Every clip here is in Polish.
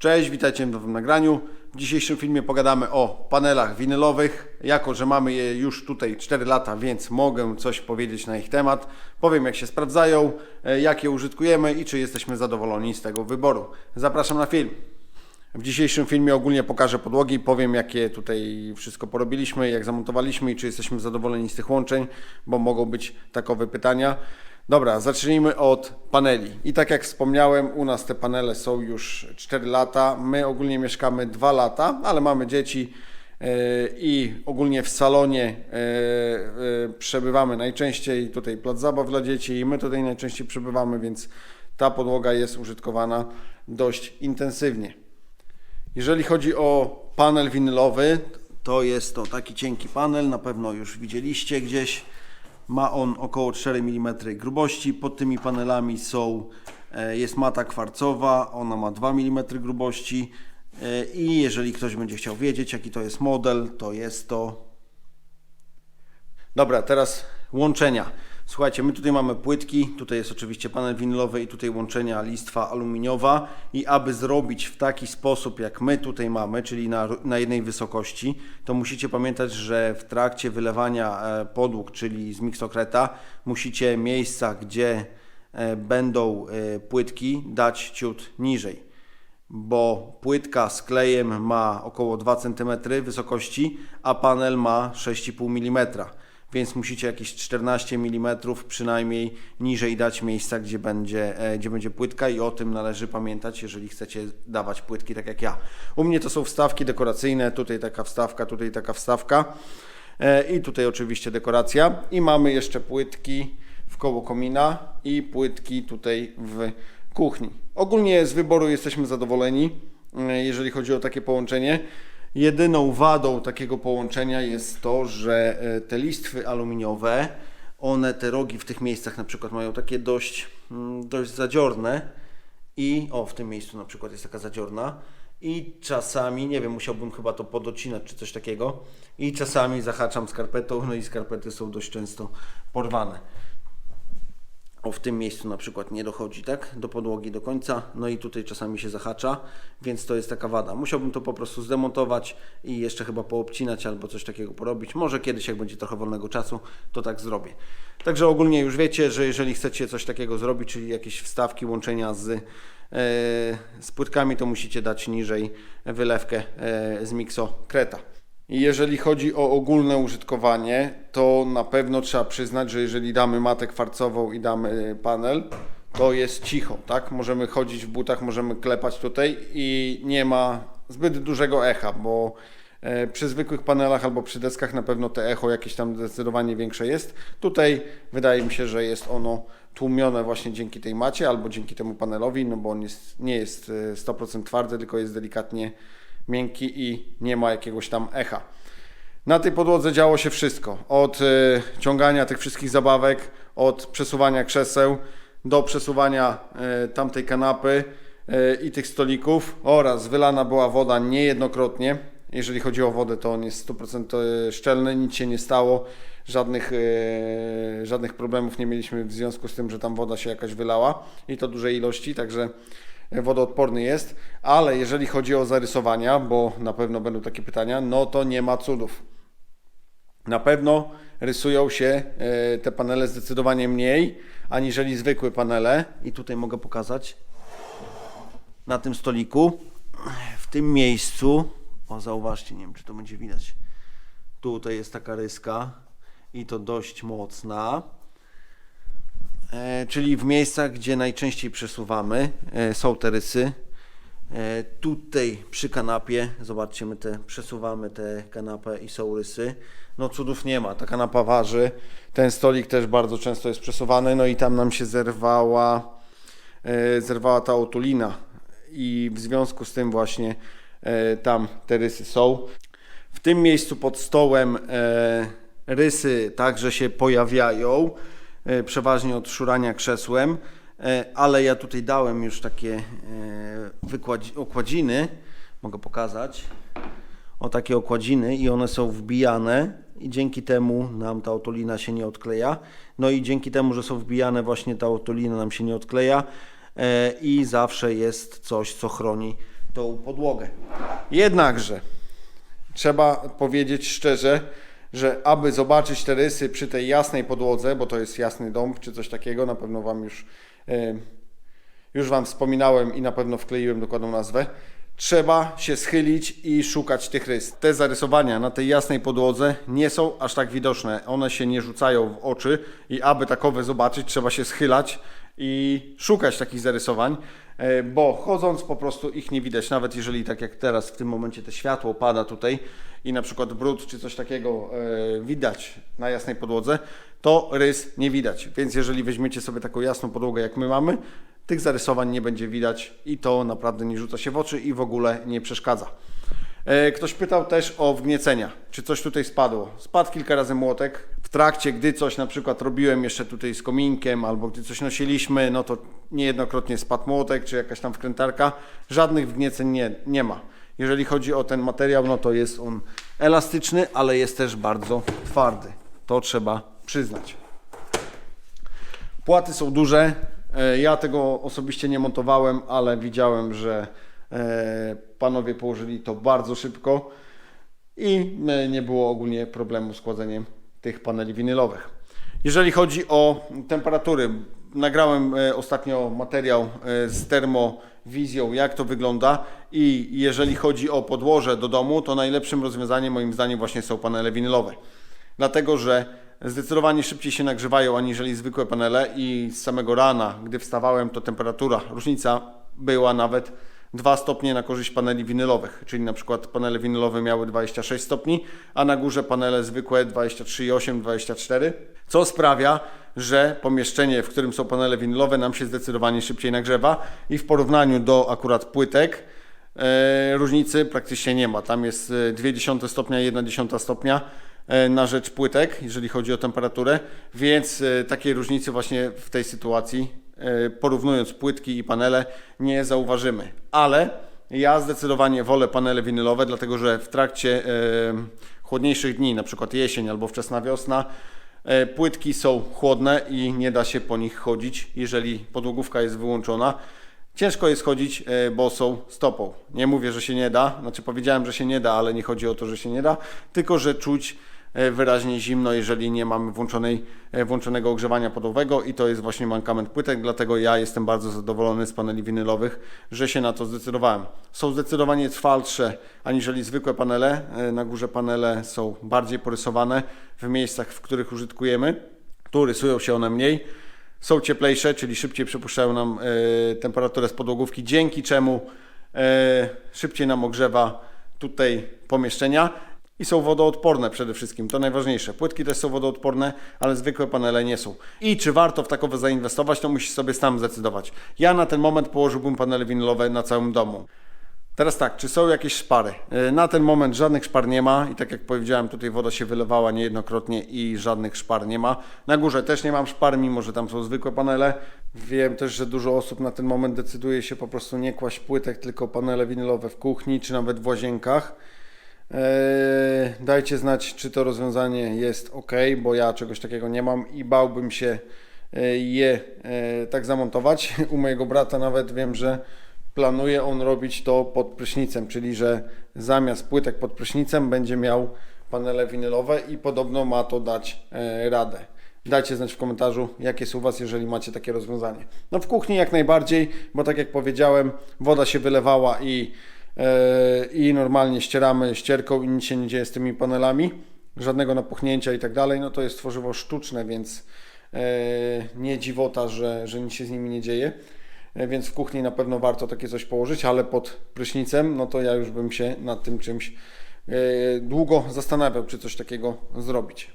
Cześć, witajcie w nowym nagraniu. W dzisiejszym filmie pogadamy o panelach winylowych. Jako, że mamy je już tutaj 4 lata, więc mogę coś powiedzieć na ich temat. Powiem, jak się sprawdzają, e, jak je użytkujemy i czy jesteśmy zadowoleni z tego wyboru. Zapraszam na film. W dzisiejszym filmie ogólnie pokażę podłogi, powiem jakie tutaj wszystko porobiliśmy, jak zamontowaliśmy i czy jesteśmy zadowoleni z tych łączeń, bo mogą być takowe pytania. Dobra, zacznijmy od paneli. I tak jak wspomniałem, u nas te panele są już 4 lata. My ogólnie mieszkamy 2 lata, ale mamy dzieci yy, i ogólnie w salonie yy, yy, przebywamy najczęściej. Tutaj plac zabaw dla dzieci i my tutaj najczęściej przebywamy, więc ta podłoga jest użytkowana dość intensywnie. Jeżeli chodzi o panel winylowy, to jest to taki cienki panel, na pewno już widzieliście gdzieś. Ma on około 4 mm grubości. Pod tymi panelami są, e, jest mata kwarcowa, ona ma 2 mm grubości. E, I jeżeli ktoś będzie chciał wiedzieć, jaki to jest model, to jest to. Dobra, teraz łączenia. Słuchajcie, my tutaj mamy płytki, tutaj jest oczywiście panel winylowy i tutaj łączenia listwa aluminiowa i aby zrobić w taki sposób jak my tutaj mamy, czyli na, na jednej wysokości, to musicie pamiętać, że w trakcie wylewania e, podłóg, czyli z miksokreta, musicie miejsca, gdzie e, będą e, płytki dać ciut niżej. Bo płytka z klejem ma około 2 cm wysokości, a panel ma 6,5 mm więc musicie jakieś 14 mm przynajmniej niżej dać miejsca, gdzie będzie, e, gdzie będzie płytka i o tym należy pamiętać, jeżeli chcecie dawać płytki tak jak ja. U mnie to są wstawki dekoracyjne, tutaj taka wstawka, tutaj taka wstawka e, i tutaj oczywiście dekoracja i mamy jeszcze płytki w koło komina i płytki tutaj w kuchni. Ogólnie z wyboru jesteśmy zadowoleni, e, jeżeli chodzi o takie połączenie. Jedyną wadą takiego połączenia jest to, że e, te listwy aluminiowe, one te rogi w tych miejscach na przykład mają takie dość, mm, dość zadziorne i o w tym miejscu na przykład jest taka zadziorna i czasami, nie wiem, musiałbym chyba to podocinać czy coś takiego i czasami zahaczam skarpetą, no i skarpety są dość często porwane o w tym miejscu na przykład nie dochodzi tak do podłogi do końca, no i tutaj czasami się zahacza, więc to jest taka wada. Musiałbym to po prostu zdemontować i jeszcze chyba poobcinać albo coś takiego porobić. Może kiedyś jak będzie trochę wolnego czasu, to tak zrobię. Także ogólnie już wiecie, że jeżeli chcecie coś takiego zrobić, czyli jakieś wstawki, łączenia z, e, z płytkami, to musicie dać niżej wylewkę e, z Mixo Kreta. Jeżeli chodzi o ogólne użytkowanie, to na pewno trzeba przyznać, że jeżeli damy matę kwarcową i damy panel, to jest cicho, tak? Możemy chodzić w butach, możemy klepać tutaj i nie ma zbyt dużego echa, bo e, przy zwykłych panelach albo przy deskach na pewno te echo jakieś tam zdecydowanie większe jest. Tutaj wydaje mi się, że jest ono tłumione właśnie dzięki tej macie albo dzięki temu panelowi, no bo on jest, nie jest 100% twardy, tylko jest delikatnie miękki i nie ma jakiegoś tam echa. Na tej podłodze działo się wszystko. Od y, ciągania tych wszystkich zabawek, od przesuwania krzeseł do przesuwania y, tamtej kanapy y, i tych stolików oraz wylana była woda niejednokrotnie. Jeżeli chodzi o wodę, to on jest 100% szczelny, nic się nie stało, żadnych, żadnych problemów nie mieliśmy w związku z tym, że tam woda się jakaś wylała i to dużej ilości, także wodoodporny jest, ale jeżeli chodzi o zarysowania, bo na pewno będą takie pytania, no to nie ma cudów. Na pewno rysują się e, te panele zdecydowanie mniej aniżeli zwykłe panele. I tutaj mogę pokazać na tym stoliku w tym miejscu. O zauważcie, nie wiem czy to będzie widać. Tutaj jest taka ryska i to dość mocna czyli w miejscach, gdzie najczęściej przesuwamy, e, są te rysy. E, tutaj przy kanapie, zobaczcie, my te przesuwamy tę kanapę i są rysy. No cudów nie ma, ta kanapa waży. Ten stolik też bardzo często jest przesuwany, no i tam nam się zerwała, zerwała ta otulina i w związku z tym właśnie tam te rysy są. W tym miejscu pod stołem rysy także się pojawiają. E, przeważnie od szurania krzesłem, e, ale ja tutaj dałem już takie e, okładziny, mogę pokazać, o takie okładziny i one są wbijane i dzięki temu nam ta otulina się nie odkleja. No i dzięki temu, że są wbijane właśnie ta otulina nam się nie odkleja i zawsze jest coś, co chroni tą podłogę. Jednakże trzeba powiedzieć szczerze, że aby zobaczyć te rysy przy tej jasnej podłodze, bo to jest jasny dom czy coś takiego, na pewno Wam już, e, już Wam wspominałem i na pewno wkleiłem dokładną nazwę, trzeba się schylić i szukać tych rys. Te zarysowania na tej jasnej podłodze nie są aż tak widoczne. One się nie rzucają w oczy i aby takowe zobaczyć, trzeba się schylać i szukać takich zarysowań, bo chodząc po prostu ich nie widać, nawet jeżeli tak jak teraz w tym momencie te światło pada tutaj i na przykład brud czy coś takiego e, widać na jasnej podłodze, to rys nie widać. Więc jeżeli weźmiecie sobie taką jasną podłogę jak my mamy, tych zarysowań nie będzie widać i to naprawdę nie rzuca się w oczy i w ogóle nie przeszkadza. E, Ktoś pytał też o wgniecenia, czy coś tutaj spadło. Spadł kilka razy młotek. W trakcie, gdy coś na przykład robiłem jeszcze tutaj z kominkiem, albo gdy coś nosiliśmy, no to niejednokrotnie spadł młotek, czy jakaś tam wkrętarka. Żadnych wgnieceń nie, nie ma. Jeżeli chodzi o ten materiał, no to jest on elastyczny, ale jest też bardzo twardy. To trzeba przyznać. Płaty są duże. E, Ja tego osobiście nie montowałem, ale widziałem, że panowie położyli to bardzo szybko i e, nie było ogólnie problemu z kładzeniem tych paneli winylowych. Jeżeli chodzi o temperatury, nagrałem e, ostatnio materiał e, z termowizją, jak to wygląda i jeżeli chodzi o podłoże do domu, to najlepszym rozwiązaniem moim zdaniem właśnie są panele winylowe. Dlatego, że zdecydowanie szybciej się nagrzewają aniżeli zwykłe panele i z samego rana, gdy wstawałem, to temperatura, różnica była nawet 2 stopnie na korzyść paneli winylowych, czyli na przykład panele winylowe miały 26 stopni, a na górze panele zwykłe 23,8, 24, co sprawia, że pomieszczenie, w którym są panele winylowe nam się zdecydowanie szybciej nagrzewa i w porównaniu do akurat płytek e, różnicy praktycznie nie ma. Tam jest e, 0,2 stopnia i 1,1 stopnia e, na rzecz płytek, jeżeli chodzi o temperaturę, więc e, takiej różnicy właśnie w tej sytuacji, e, porównując płytki i panele, nie zauważymy. Ale ja zdecydowanie wolę panele winylowe, dlatego że w trakcie e, chłodniejszych dni, na przykład jesień albo wczesna wiosna, e, płytki są chłodne i nie da się po nich chodzić, jeżeli podłogówka jest wyłączona. Ciężko jest chodzić e, bosą stopą. Nie mówię, że się nie da, znaczy powiedziałem, że się nie da, ale nie chodzi o to, że się nie da, tylko że czuć e, wyraźnie zimno, jeżeli nie mamy włączonej, e, włączonego ogrzewania podłowego i to jest właśnie mankament płytek, dlatego ja jestem bardzo zadowolony z paneli winylowych, że się na to zdecydowałem. Są zdecydowanie trwalsze aniżeli zwykłe panele. E, Na górze panele są bardziej porysowane w miejscach, w których użytkujemy. Tu rysują się one mniej są cieplejsze, czyli szybciej przepuszczają nam e, temperaturę z podłogówki, dzięki czemu e, szybciej nam ogrzewa tutaj pomieszczenia i są wodoodporne przede wszystkim, to najważniejsze. Płytki też są wodoodporne, ale zwykłe panele nie są. I czy warto w takowe zainwestować, to musisz sobie sam zdecydować. Ja na ten moment położyłbym panele winylowe na całym domu. Teraz tak, czy są jakieś szpary? Yy, Na ten moment żadnych szpar nie ma i tak jak powiedziałem, tutaj woda się wylewała niejednokrotnie i żadnych szpar nie ma. Na górze też nie mam szpar, mimo że tam są zwykłe panele. Wiem też, że dużo osób na ten moment decyduje się po prostu nie kłaść płytek, tylko panele winylowe w kuchni czy nawet w łazienkach. Eee, Dajcie znać, czy to rozwiązanie jest ok, bo ja czegoś takiego nie mam i bałbym się e, je e, tak zamontować. U mojego brata nawet wiem, że planuje on robić to pod prysznicem, czyli że zamiast płytek pod prysznicem będzie miał panele winylowe i podobno ma to dać radę. Dajcie znać w komentarzu, jakie są u Was, jeżeli macie takie rozwiązanie. No w kuchni jak najbardziej, bo tak jak powiedziałem, woda się wylewała i, i normalnie ścieramy ścierką i nic się nie dzieje z tymi panelami, żadnego napuchnięcia i tak dalej, no to jest tworzywo sztuczne, więc e, nie dziwota, że, że nic się z nimi nie dzieje. E, Więc w kuchni na pewno warto takie coś położyć, ale pod prysznicem, no to ja już bym się nad tym czymś e, długo zastanawiał, czy coś takiego zrobić.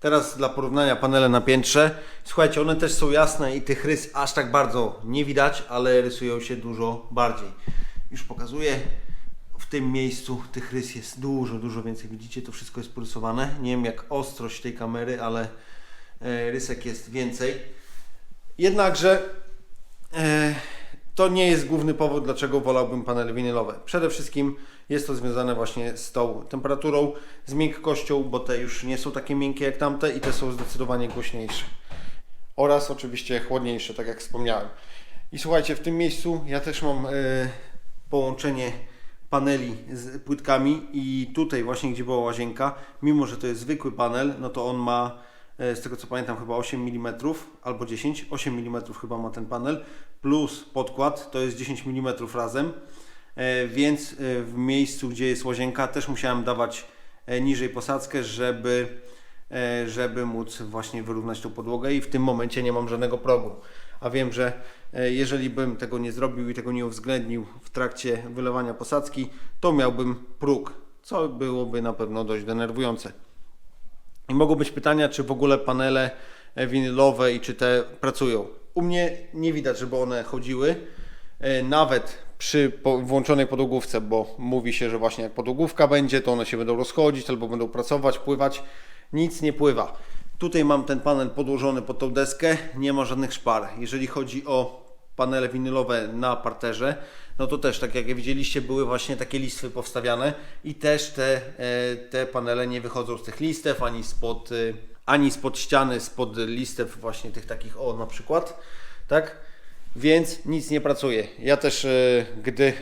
Teraz dla porównania panele na piętrze. Słuchajcie, one też są jasne i tych rys aż tak bardzo nie widać, ale rysują się dużo bardziej. Już pokazuję. W tym miejscu tych rys jest dużo, dużo więcej. Widzicie, to wszystko jest porysowane. Nie wiem jak ostrość tej kamery, ale e, rysek jest więcej. Jednakże E, To nie jest główny powód, dlaczego wolałbym panele winylowe. Przede wszystkim jest to związane właśnie z tą temperaturą, z miękkością, bo te już nie są takie miękkie jak tamte i te są zdecydowanie głośniejsze. Oraz oczywiście chłodniejsze, tak jak wspomniałem. I słuchajcie, w tym miejscu ja też mam e, połączenie paneli z płytkami i tutaj właśnie gdzie była łazienka, mimo że to jest zwykły panel, no to on ma e, z tego co pamiętam chyba 8 mm albo 10, 8 mm chyba ma ten panel, plus podkład to jest 10 mm razem, E, więc e, w miejscu gdzie jest łazienka też musiałem dawać niżej posadzkę, żeby, żeby móc właśnie wyrównać tą podłogę i w tym momencie nie mam żadnego progu. A wiem, że e, jeżeli bym tego nie zrobił i tego nie uwzględnił w trakcie wylewania posadzki, to miałbym próg, co byłoby na pewno dość denerwujące. I mogą być pytania, czy w ogóle panele e, winylowe i czy te pracują. U mnie nie widać, żeby one chodziły, e, nawet przy włączonej podłogówce, bo mówi się, że właśnie jak podłogówka będzie, to one się będą rozchodzić albo będą pracować, pływać. Nic nie pływa. Tutaj mam ten panel podłożony pod tą deskę, nie ma żadnych szpar. Jeżeli chodzi o panele winylowe na parterze, no to też, tak jak widzieliście, były właśnie takie listwy powstawiane i też te, e, te panele nie wychodzą z tych listew, ani spod, e, ani spod ściany, spod listew właśnie tych takich, o na przykład, tak? Więc nic nie pracuje. Ja też, e, gdy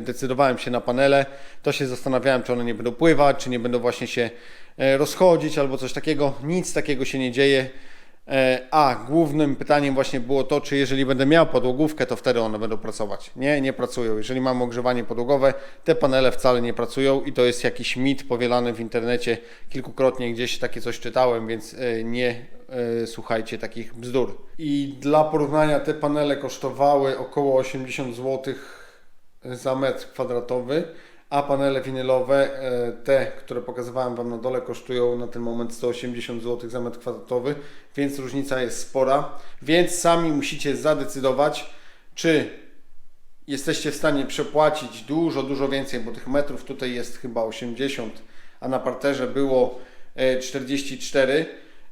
decydowałem się na panele, to się zastanawiałem, czy one nie będą pływać, czy nie będą właśnie się rozchodzić albo coś takiego. Nic takiego się nie dzieje. E, A głównym pytaniem właśnie było to, czy jeżeli będę miał podłogówkę, to wtedy one będą pracować. Nie, nie pracują. Jeżeli mam ogrzewanie podłogowe, te panele wcale nie pracują i to jest jakiś mit powielany w internecie. Kilkukrotnie gdzieś takie coś czytałem, więc e, nie e, słuchajcie takich bzdur. I dla porównania te panele kosztowały około 80 zł za metr kwadratowy, a panele winylowe, e, te, które pokazywałem Wam na dole, kosztują na ten moment 180 zł za metr kwadratowy, więc różnica jest spora. Więc sami musicie zadecydować, czy jesteście w stanie przepłacić dużo, dużo więcej, bo tych metrów tutaj jest chyba 80, a na parterze było e, 44,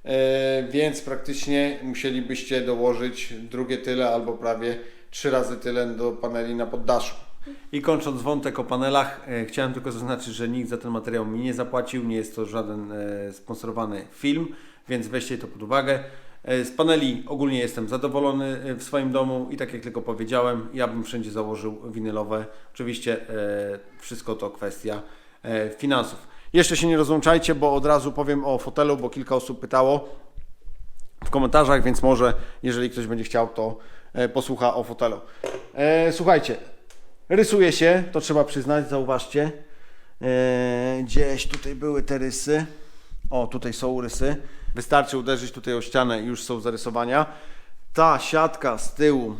e, więc praktycznie musielibyście dołożyć drugie tyle albo prawie trzy razy tyle do paneli na poddaszu. I kończąc wątek o panelach, e, chciałem tylko zaznaczyć, że nikt za ten materiał mi nie zapłacił, nie jest to żaden e, sponsorowany film, więc weźcie to pod uwagę. E, Z paneli ogólnie jestem zadowolony e, w swoim domu i tak jak tylko powiedziałem, ja bym wszędzie założył winylowe. Oczywiście e, wszystko to kwestia e, finansów. Jeszcze się nie rozłączajcie, bo od razu powiem o fotelu, bo kilka osób pytało w komentarzach, więc może jeżeli ktoś będzie chciał, to e, posłucha o fotelu. E, słuchajcie, rysuje się, to trzeba przyznać, zauważcie. E, gdzieś tutaj były te rysy. O, tutaj są rysy. Wystarczy uderzyć tutaj o ścianę i już są zarysowania. Ta siatka z tyłu,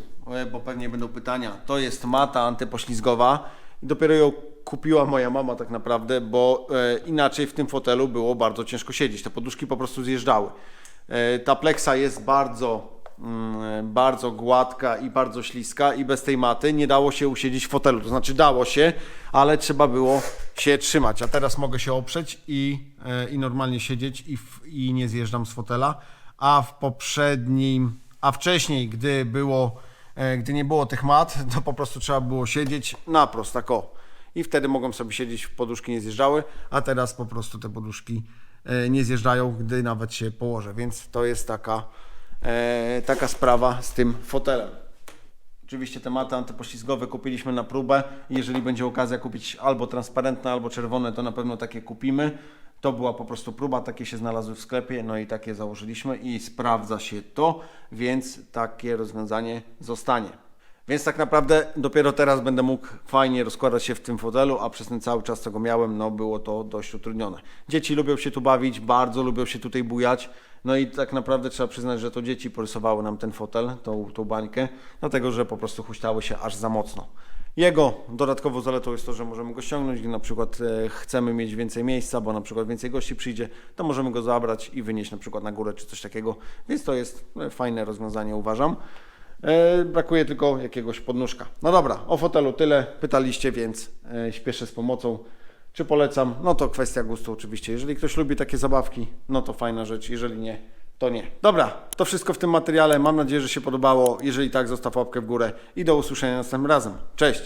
bo pewnie będą pytania, to jest mata antypoślizgowa. I dopiero ją kupiła moja mama tak naprawdę, bo e, inaczej w tym fotelu było bardzo ciężko siedzieć. Te poduszki po prostu zjeżdżały. E, Ta pleksa jest bardzo, bardzo gładka i bardzo śliska i bez tej maty nie dało się usiedzieć w fotelu. To znaczy dało się, ale trzeba było się trzymać. A teraz mogę się oprzeć i, e, i normalnie siedzieć i, i nie zjeżdżam z fotela. A w poprzednim, a wcześniej, gdy było, e, gdy nie było tych mat, to po prostu trzeba było siedzieć naprost, tak o. I wtedy mogłem sobie siedzieć, poduszki nie zjeżdżały, a teraz po prostu te poduszki e, nie zjeżdżają, gdy nawet się położę. Więc to jest taka, e, taka sprawa z tym fotelem. Oczywiście te maty antypoślizgowe kupiliśmy na próbę. Jeżeli będzie okazja kupić albo transparentne, albo czerwone, to na pewno takie kupimy. To była po prostu próba, takie się znalazły w sklepie, no i takie założyliśmy i sprawdza się to, więc takie rozwiązanie zostanie. Więc tak naprawdę dopiero teraz będę mógł fajnie rozkładać się w tym fotelu, a przez ten cały czas, co go miałem, no było to dość utrudnione. Dzieci lubią się tu bawić, bardzo lubią się tutaj bujać. No i tak naprawdę trzeba przyznać, że to dzieci porysowały nam ten fotel, tą, tą bańkę, dlatego że po prostu huśtały się aż za mocno. Jego dodatkową zaletą jest to, że możemy go ściągnąć, gdy na przykład e, chcemy mieć więcej miejsca, bo na przykład więcej gości przyjdzie, to możemy go zabrać i wynieść na przykład na górę czy coś takiego, więc to jest e, fajne rozwiązanie uważam. E, brakuje tylko jakiegoś podnóżka. No dobra, o fotelu tyle pytaliście, więc śpieszę z pomocą. Czy polecam? No to kwestia gustu oczywiście. Jeżeli ktoś lubi takie zabawki, no to fajna rzecz. Jeżeli nie, to nie. Dobra, to wszystko w tym materiale. Mam nadzieję, że się podobało. Jeżeli tak, zostaw łapkę w górę i do usłyszenia następnym razem. Cześć!